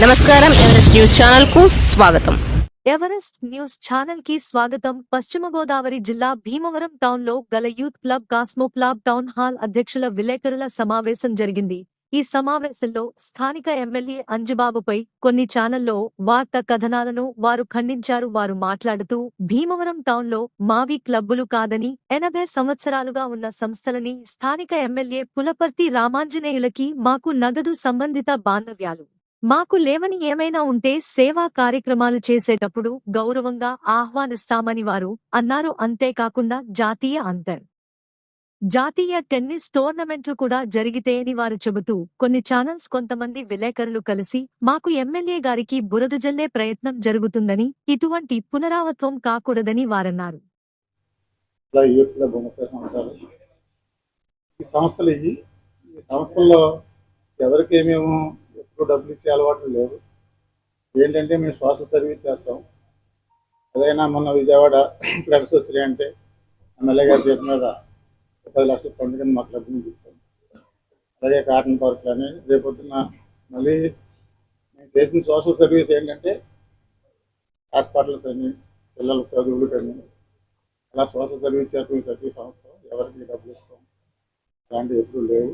నమస్కారం Everest news ఛానల్కు స్వాగతం. ఎవరెస్ట్ న్యూస్ ఛానల్కి స్వాగతం. పశ్చిమ గోదావరి జిల్లా భీమవరం టౌన్లో గల youth club cosmo club town hall అధ్యక్షుల విలేకరుల సమావేశం జరిగింది. ఈ సమావేశంలో స్థానిక ఎమ్మెల్యే అంజబాబుపై కొన్ని ఛానల్లో వార్త కథనాలను వారు ఖండించారు. వారు మాట్లాడుతూ భీమవరం టౌన్లో మావి క్లబ్బులు కాదని ఎనభై సంవత్సరాలుగా ఉన్న సంస్థలని స్థానిక ఎమ్మెల్యే పులపర్తి రామాంజనేయులకి మాకు నగదు సంబంధిత బాంధవ్యాలు. మాకు లేవని ఏమైనా ఉంటే సేవా కార్యక్రమాలు చేసేటప్పుడు గౌరవంగా ఆహ్వానిస్తామని వారు అన్నారు. అంతేకాకుండా జాతీయ అంతర్ జాతీయ టెన్నిస్ టోర్నమెంట్లు కూడా జరిగితే అని వారు చెబుతూ కొన్ని ఛానల్స్ కొంతమంది విలేకరులు కలిసి మాకు ఎమ్మెల్యే గారికి బురద జల్లే ప్రయత్నం జరుగుతుందని ఇటువంటి పునరావత్వం కాకూడదని వారన్నారు. ఈ సంస్థలు ఈ సంస్థల్లో ఎవరికి ఎప్పుడు డబ్బులు ఇచ్చే అలవాట్లు లేవు. ఏంటంటే మేము సోషల్ సర్వీస్ చేస్తాం. ఏదైనా మొన్న విజయవాడ ఫ్లడ్స్ వచ్చినాయంటే ఎమ్మెల్యే గారి చేతి మీద పది లక్షల ఫండ్ కింద మా క్లబ్ నుంచి ఇచ్చాం అలాగే కాటన్ పార్క్లు అని రేపొద్దున మళ్ళీ మేము చేసిన సోషల్ సర్వీస్ ఏంటంటే హాస్పిటల్స్ అని పిల్లల చదువులు కానీ అలా సోషల్ సర్వీస్ చేస్తున్న ప్రతి సంస్థ ఎవరికి డబ్బులు ఇస్తాం. అలాంటివి ఎప్పుడు లేవు.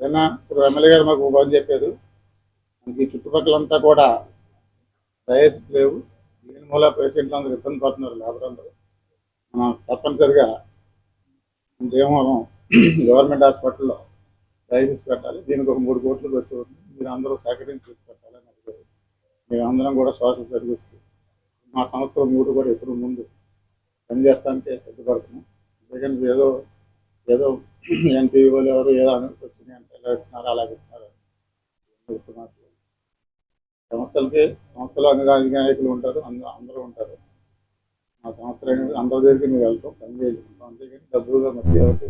ఏదైనా ఇప్పుడు ఎమ్మెల్యే గారు మాకు బాగా చెప్పారు. మనకి చుట్టుపక్కల చుట్టుపక్కలంతా కూడా డయాసిస్ లేవు. దీని మూల పేషెంట్లు అందరూ ఇబ్బంది పడుతున్నారు లేబర్ అందరూ. మనం తప్పనిసరిగా దేవమూలం గవర్నమెంట్ హాస్పిటల్లో డయాసిస్ పెట్టాలి. దీనికి ఒక మూడు కోట్లు వచ్చి మీరు అందరూ సహకరించి చూసి పెట్టాలని అడిగారు మేమందరం అందరం కూడా సోషల్ సర్వీస్కి మా సంస్థలో మూడు కూడా ఎప్పుడు ముందు పనిచేస్తానికే సిద్ధపడుతున్నాం. ఎందుకంటే ఏదో ఏదో వాళ్ళు ఎవరు ఏదో అని వచ్చినాయి అంటే ఇలా ఇస్తున్నారు అలాగే ఇస్తున్నారు. సంస్థలకి సంస్థలో అన్ని నాయకులు ఉంటారు అందరూ అందరూ ఉంటారు. మా సంస్థ అందరి దగ్గరికి మేము వెళ్తాం పని చేసుకుంటాం అంతేగాని డబ్బులుగా మధ్య ఎవరికి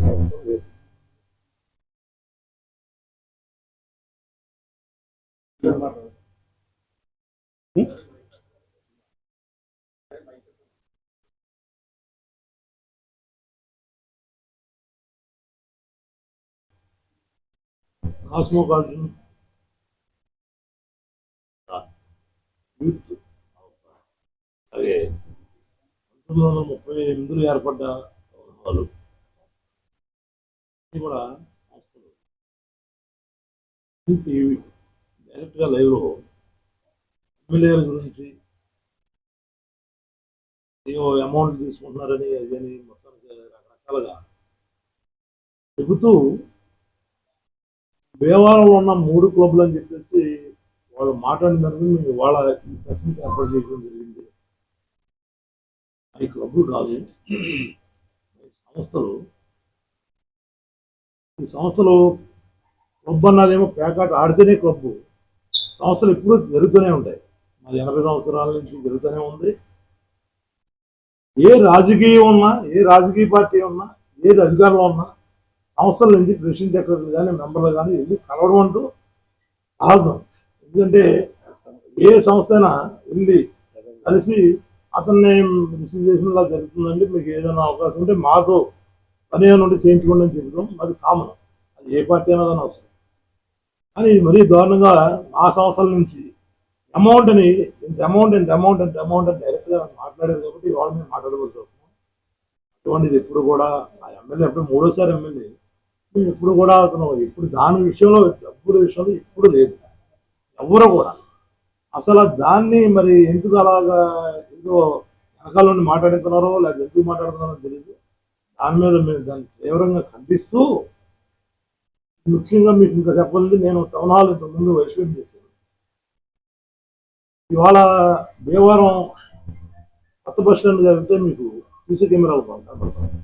లేదు కాస్మోపాలిటన్ యూత్ సంస్థ అదే పంతొమ్మిది వందల ముప్పై ఎనిమిదిలో ఏర్పడ్డ గౌరవాలు. ఇది కూడా సంస్థలు టీవీ డైరెక్ట్గా లైవ్లో ఎమ్మెల్యేల గురించి ఏవో అమౌంట్ తీసుకుంటున్నారని అదని మొత్తం రకరకాలుగా చెబుతూ దేవాలయంలో ఉన్న మూడు క్లబ్లు అని చెప్పేసి వాళ్ళు మాట్లాడిన తర్వాత మేము వాళ్ళ ప్రెస్ మీట్ ఏర్పాటు చేయడం జరిగింది. ఈ క్లబ్లు కాదు. సంస్థలు. ఈ సంస్థలు క్లబ్ అన్నదేమో పేకాట ఆడితేనే క్లబ్. సంస్థలు ఎప్పుడూ జరుగుతూనే ఉంటాయి. మాది ఎనభై సంవత్సరాల నుంచి జరుగుతూనే ఉంది. ఏ రాజకీయం ఉన్నా ఏ రాజకీయ పార్టీ ఉన్నా ఏది అధికారంలో ఉన్నా సంస్థల నుంచి ప్రెసిడెంట్ సెక్రటరీ కానీ మెంబర్లు కానీ వెళ్ళి కలవడం అంటూ సహజం ఎందుకంటే ఏ సంస్థ అయినా వెళ్ళి కలిసి అతన్ని రిసీవ్ చేసినలా జరుగుతుందండి. మీకు ఏదైనా అవకాశం ఉంటే మాతో పని ఏమైనా ఉంటే చేయించుకోండి అని చెప్పడం అది కామన్ అది ఏ పార్టీ అయినా కానీ అవసరం. కానీ మరీ దారుణంగా ఆ సంవత్సరాల నుంచి అమౌంట్ అని ఇంత అమౌంట్ ఇంత అమౌంట్ ఇంత అమౌంట్ అని డైరెక్ట్గా మాట్లాడారు కాబట్టి వాళ్ళు మేము మాట్లాడవలసి వస్తుంది. అటువంటిది ఎప్పుడు కూడా ఆ ఎమ్మెల్యే ఎప్పుడు మూడోసారి ఎమ్మెల్యే ఇప్పుడు కూడా అతను ఇప్పుడు దాని విషయంలో డబ్బుల విషయంలో ఇప్పుడు లేదు. ఎవరు కూడా. అసలు దాన్ని మరి ఎందుకు అలాగా ఏదో వెనకాల నుండి మాట్లాడుతున్నారో లేకపోతే ఎందుకు మాట్లాడుతున్నారో తెలియదు దాని మీద మేము దాన్ని తీవ్రంగా ఖండిస్తూ ముఖ్యంగా మీకు ఇంకా చెప్పాలంటే నేను టౌన్ హాల్ ఇంతకుముందు వైశ్వం చేశాను. ఇవాళ దేవారం కొత్త బస్ స్టాండ్ వెళ్తే మీకు సీసీ కెమెరాలు కనపడతాం అది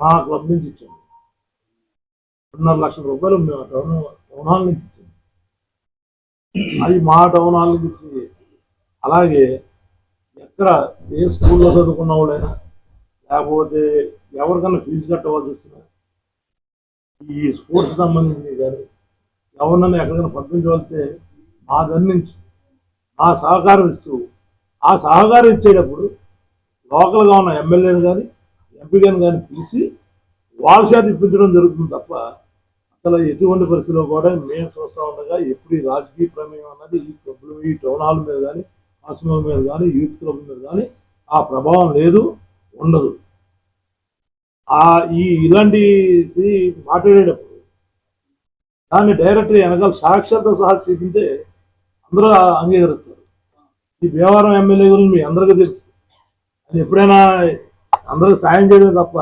మా క్లబ్ నుంచి ఇచ్చాము రెండున్నర లక్షల రూపాయలు మేము టౌన్ టౌన్ హాల్ నుంచి ఇచ్చింది. అది మా టౌన్ హాల్ నుంచి ఇచ్చింది. అలాగే ఎక్కడ ఏ స్కూల్లో చదువుకున్న వాళ్ళైనా లేకపోతే ఎవరికైనా ఫీజు కట్టవలసి వస్తున్నా ఈ స్పోర్ట్స్ సంబంధించి కానీ ఎవరినైనా ఎక్కడికైనా పంపించవలితే మా దగ్గర నుంచి ఆ సహకారం ఇస్తూ ఆ సహకారం ఇచ్చేటప్పుడు లోకల్గా ఉన్న ఎమ్మెల్యేని కానీ ఎంపీని కానీ పిలిచి వాళ్ళ చేత ఇప్పించడం జరుగుతుంది తప్ప అసలు ఎటువంటి పరిస్థితిలో కూడా మేము చూస్తూ ఉండగా ఎప్పుడు ఈ రాజకీయ ప్రమేయం అన్నది ఈ క్లబ్లు ఈ టౌన్ హాల్ మీద కానీ హాస్పిటల్ మీద కానీ యూత్ క్లబ్ మీద కానీ ఆ ప్రభావం లేదు ఉండదు. ఆ ఈ ఇలాంటి మాట్లాడేటప్పుడు దాన్ని డైరెక్ట్ వెనకాల సాక్షాత్ సహా చూపితే అందరూ అంగీకరిస్తారు. ఈ భీమవరం ఎమ్మెల్యే గురించి మీ అందరికీ తెలుసు. అది ఎప్పుడైనా అందరికి సాయం చేయడం తప్ప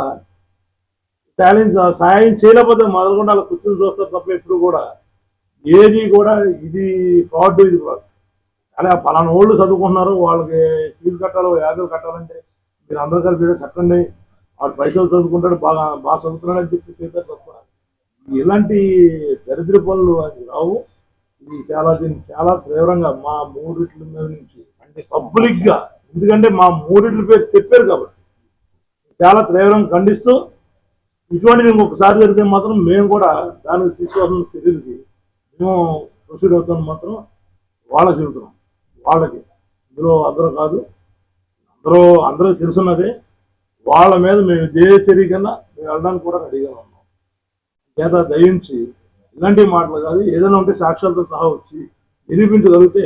సాయం సాయం చేయలేకపోతే మొదలకుండా అలా కూర్చొని చూస్తారు తప్ప ఎప్పుడు కూడా. ఏది కూడా ఇది ఫ్రాడ్ ఇది ఫ్రాడ్ అలా పలానా వాళ్ళు చదువుకుంటున్నారు వాళ్ళకి ఫీజు కట్టాలి యాభై కట్టాలంటే మీరు అందరూ కలిపి కట్టండి. వాడు పైసలు చదువుకుంటాడు బాగా బాగా చదువుతున్నాడు అని చెప్పి చేస్తారు తప్ప ఇలాంటి దరిద్ర పనులు అది రావు. ఇది చాలా దీన్ని చాలా తీవ్రంగా మా మూడిట్ల మీద నుంచి అంటే సబ్బులిగ్గా ఎందుకంటే మా మూడిట్ల పేరు చెప్పారు కాబట్టి చాలా తీవ్రంగా ఖండిస్తూ ఇటువంటివి ఇంకొకసారి జరిగితే మాత్రం మేము కూడా దానికి తీసుకోవాల్సిన చర్యలకి మేము ప్రొసీడ్ అవుతాం మాత్రం వాళ్ళకి చెబుతున్నాం. వాళ్ళకి. ఇందులో అందరూ కాదు అందరూ అందరూ తెలుసున్నదే వాళ్ళ మీద మేము దేశరీ కన్నా మేము వెళ్ళడానికి కూడా రెడీగా ఉన్నాం. చేత దయించి ఇలాంటి మాటలు కాదు ఏదైనా ఉంటే సాక్ష్యాలతో సహా వచ్చి నిరూపించగలిగితే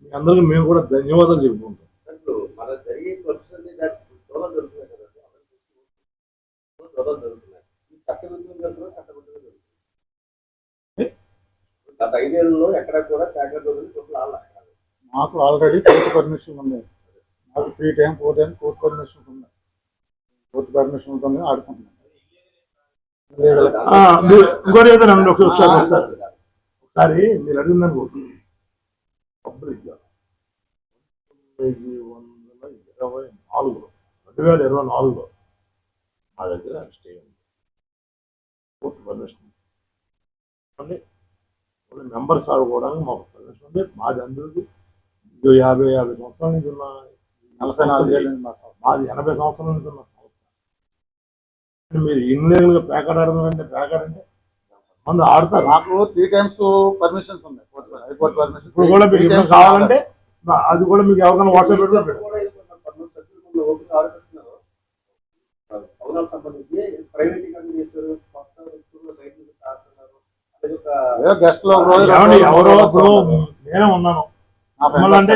మీ అందరికీ మేము కూడా ధన్యవాదాలు చెప్పుకుంటాం ఇప్పుడు మన జరిగే ఖర్చు అన్ని దానికి దూరం జరుగుతున్నాయి కదండి అందరికీ దూరం జరుగుతున్నాయి ఈ చట్టవిరుద్ధంగా జరుగుతున్నాయి చట్టవిరుద్ధంగా జరుగుతున్నాయి గత ఐదేళ్ళలో ఎక్కడ కూడా ప్యాకెట్ మాకు ఆల్రెడీ కోర్టు పర్మిషన్ ఉంది. మాకు three time four time court permission ఉంది. కోర్టు పర్మిషన్ ఉంటుంది ఆడుకుంటున్నాం. ఇంకోటి ఏదైనా ఒకసారి ఒకసారి ఒకసారి మీరు అడిగిందని పబ్లిక్ వందల ఇరవై నాలుగులో రెండు వేల ఇరవై నాలుగులో మా దగ్గర స్టే ఉంది. కోర్టు పర్మిషన్ ఉంది మెంబర్స్ ఆడుకోవడానికి మాకు పర్మిషన్ ఉంది మాది అందరికీ ఇదో యాభై యాభై సంవత్సరాల నుంచి ఉన్న నలభై నాలుగు ఏళ్ళు మా సంస్థ. మాది ఎనభై సంవత్సరాల నుంచి ఉన్న సంస్థ. మీరు ఇన్లీగల్గా ప్యాకెట్ ఆడుతున్నారంటే ప్యాకెట్ అంటే మంది ఆడతారు. మాకు త్రీ టైమ్స్ పర్మిషన్స్ ఉన్నాయి. కోర్టు హైకోర్టు పర్మిషన్ ఇప్పుడు కూడా మీకు ఏమైనా కావాలంటే అది కూడా మీకు ఎవరికైనా వాట్సాప్ పెడితే పెట్టండి. కూడా ఏదైనా పన్ను ఎవరో ఇప్పుడు. నేనే ఉన్నాను. మిమ్మల్ని అంటే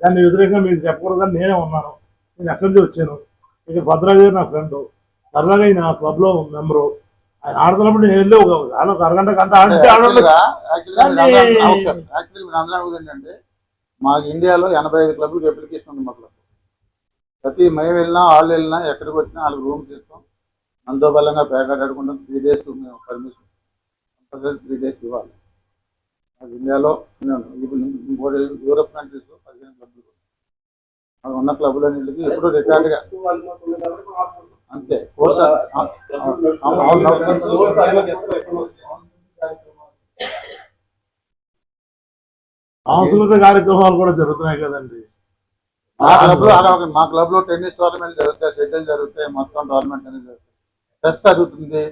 దాన్ని వ్యతిరేకంగా మీరు చెప్పకూడదు నేనే ఉన్నాను. నేను ఎక్కడి నుంచి వచ్చాను? ఇక భద్రాజీ నా ఫ్రెండ్ సరదాగా ఈయన క్లబ్లో మెంబరు ఆయన ఆడుతున్నప్పుడు నేను వెళ్ళి ఒక ఒక అరగంట గంట ఆడితే ఏంటంటే మాకు ఇండియాలో ఎనభై ఐదు క్లబ్లకు అప్లికేషన్ ఉంది మా క్లబ్ ప్రతి మేము వెళ్ళినా వాళ్ళు వెళ్ళినా ఎక్కడికి వచ్చినా వాళ్ళకి రూమ్స్ ఇస్తాం. మనతో బలంగా ప్యాకెట్ ఆడుకుంటాం. త్రీ డేస్ మేము పర్మిషన్ త్రీ డేస్ ఇవ్వాలి మాకు ఇండియాలో ఇంకోటి యూరోప్ కంట్రీస్లో పదిహేను క్లబ్లు. మాకు ఉన్న క్లబ్లన్నింటికి ఎప్పుడు రికార్డుగా. అంతే కోర్టు. సాంస్కృతిక కార్యక్రమాలు కూడా జరుగుతున్నాయి కదండి మా క్లబ్లో మా క్లబ్లో టెన్నిస్ టోర్నమెంట్ జరుగుతాయి షటిల్ జరుగుతాయి మొత్తం టోర్నమెంట్ అనేది జరుగుతాయి చెస్ జరుగుతుంది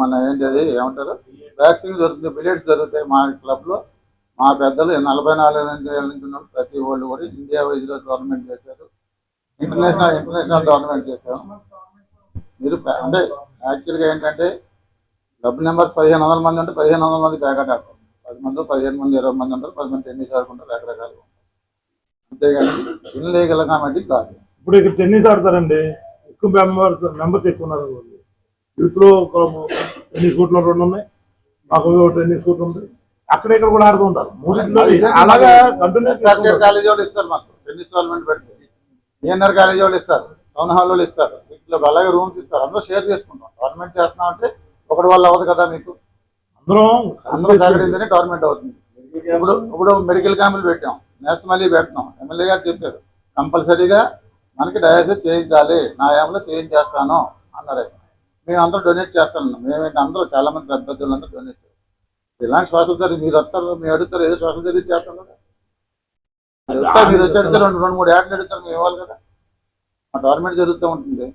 మన ఏంటి అది ఏమంటారు? వ్యాక్సిన్ జరుగుతుంది బిలియర్డ్స్ జరుగుతాయి మా క్లబ్లో. మా పెద్దలు నలభై నాలుగు నుంచి ఏళ్ళ నుంచి ప్రతి వాళ్ళు కూడా ఇండియా వైజ్లో టోర్నమెంట్ చేశారు. ఇంటర్నేషనల్ ఇంటర్నేషనల్ టోర్నమెంట్ చేశారు. మీరు అంటే యాక్చువల్గా ఏంటంటే క్లబ్ నెంబర్స్ పదిహేను వందల మంది ఉంటే పదిహేను వందల మంది ప్యాకెట్ ఆడతారు. పది మంది పదిహేను మంది ఇరవై మంది ఉంటారు పది మంది టెన్నిస్ ఆడుకుంటారు రకరకాలుగా అంతేగాని ఇన్లీగల్ కాబట్టి కాదు. ఇప్పుడు ఇక్కడ టెన్నిస్ ఆడతారండి. ఎక్కువ మెంబర్స్ మెంబర్స్ ఎక్కువ ఉన్నారు. అనుకోండి యూత్లో ఒక టెన్నిస్ కోర్టులో రెండు ఉన్నాయి. మాకు టెన్నిస్ కోర్టు ఉంది. అక్కడ ఇక్కడ కూడా ఆడుతూ ఉంటారు. మూడింటిలో అలాగా కంటిన్యూస్ కాలేజీ వాళ్ళు ఇస్తారు మాకు. టెన్నిస్ టోర్నమెంట్ పెడితే. డిఎన్ఆర్ కాలేజీ వాళ్ళు ఇస్తారు. టౌన్ హాల్ వాళ్ళు ఇస్తారు. ఇట్లా అలాగే రూమ్స్ ఇస్తారు. అందరూ షేర్ చేసుకుంటాం. టోర్నమెంట్ చేస్తున్నాం అంటే ఒకటి వల్ల అవ్వదు కదా మీకు? అందరం అందరూ సహకరించని టోర్నమెంట్ అవుతుంది. ఇప్పుడు ఇప్పుడు మెడికల్ క్యాంపులు పెట్టాం. నెక్స్ట్ మళ్ళీ పెడతాం ఎమ్మెల్యే గారు చెప్పారు. కంపల్సరీగా మనకి డయాలసిస్ చేయించాలి. నా ఏమలో చేయించేస్తాను అన్నారు. మేము అందరూ డొనేట్ చేస్తాను మేమేంటి అందరూ చాలా మంది అందరూ డొనేట్ చేస్తాం. ఇలాంటి సోషల్ సర్వీస్ మీరు వస్తారు మీరు అడుగుతారు ఏదో సోషల్ సర్వీస్ చేస్తాం కదా. మీరు వచ్చి అడిగితే రెండు రెండు మూడు యాడ్లు అడుగుతారు మేము ఇవ్వాలి కదా. మా టోర్నమెంట్ జరుగుతూ ఉంటుంది.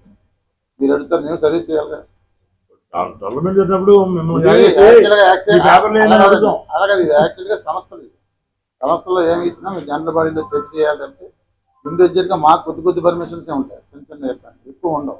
మీరు అడుగుతారు మేము సర్వీస్ చేయాలి కదా. టోర్నమెంట్ జరిగినప్పుడు అలాగే ఇది యాక్చువల్గా సంస్థలు. సంస్థలో ఏమి ఇచ్చినా మీరు జనరల్ బాడీలో చెక్ చేయాలంటే ఇండివిజువల్గా మాకు కొద్ది కొద్ది పర్మిషన్స్ ఉంటాయి. చిన్న చిన్న వేస్తాను. ఎక్కువ ఉండవు.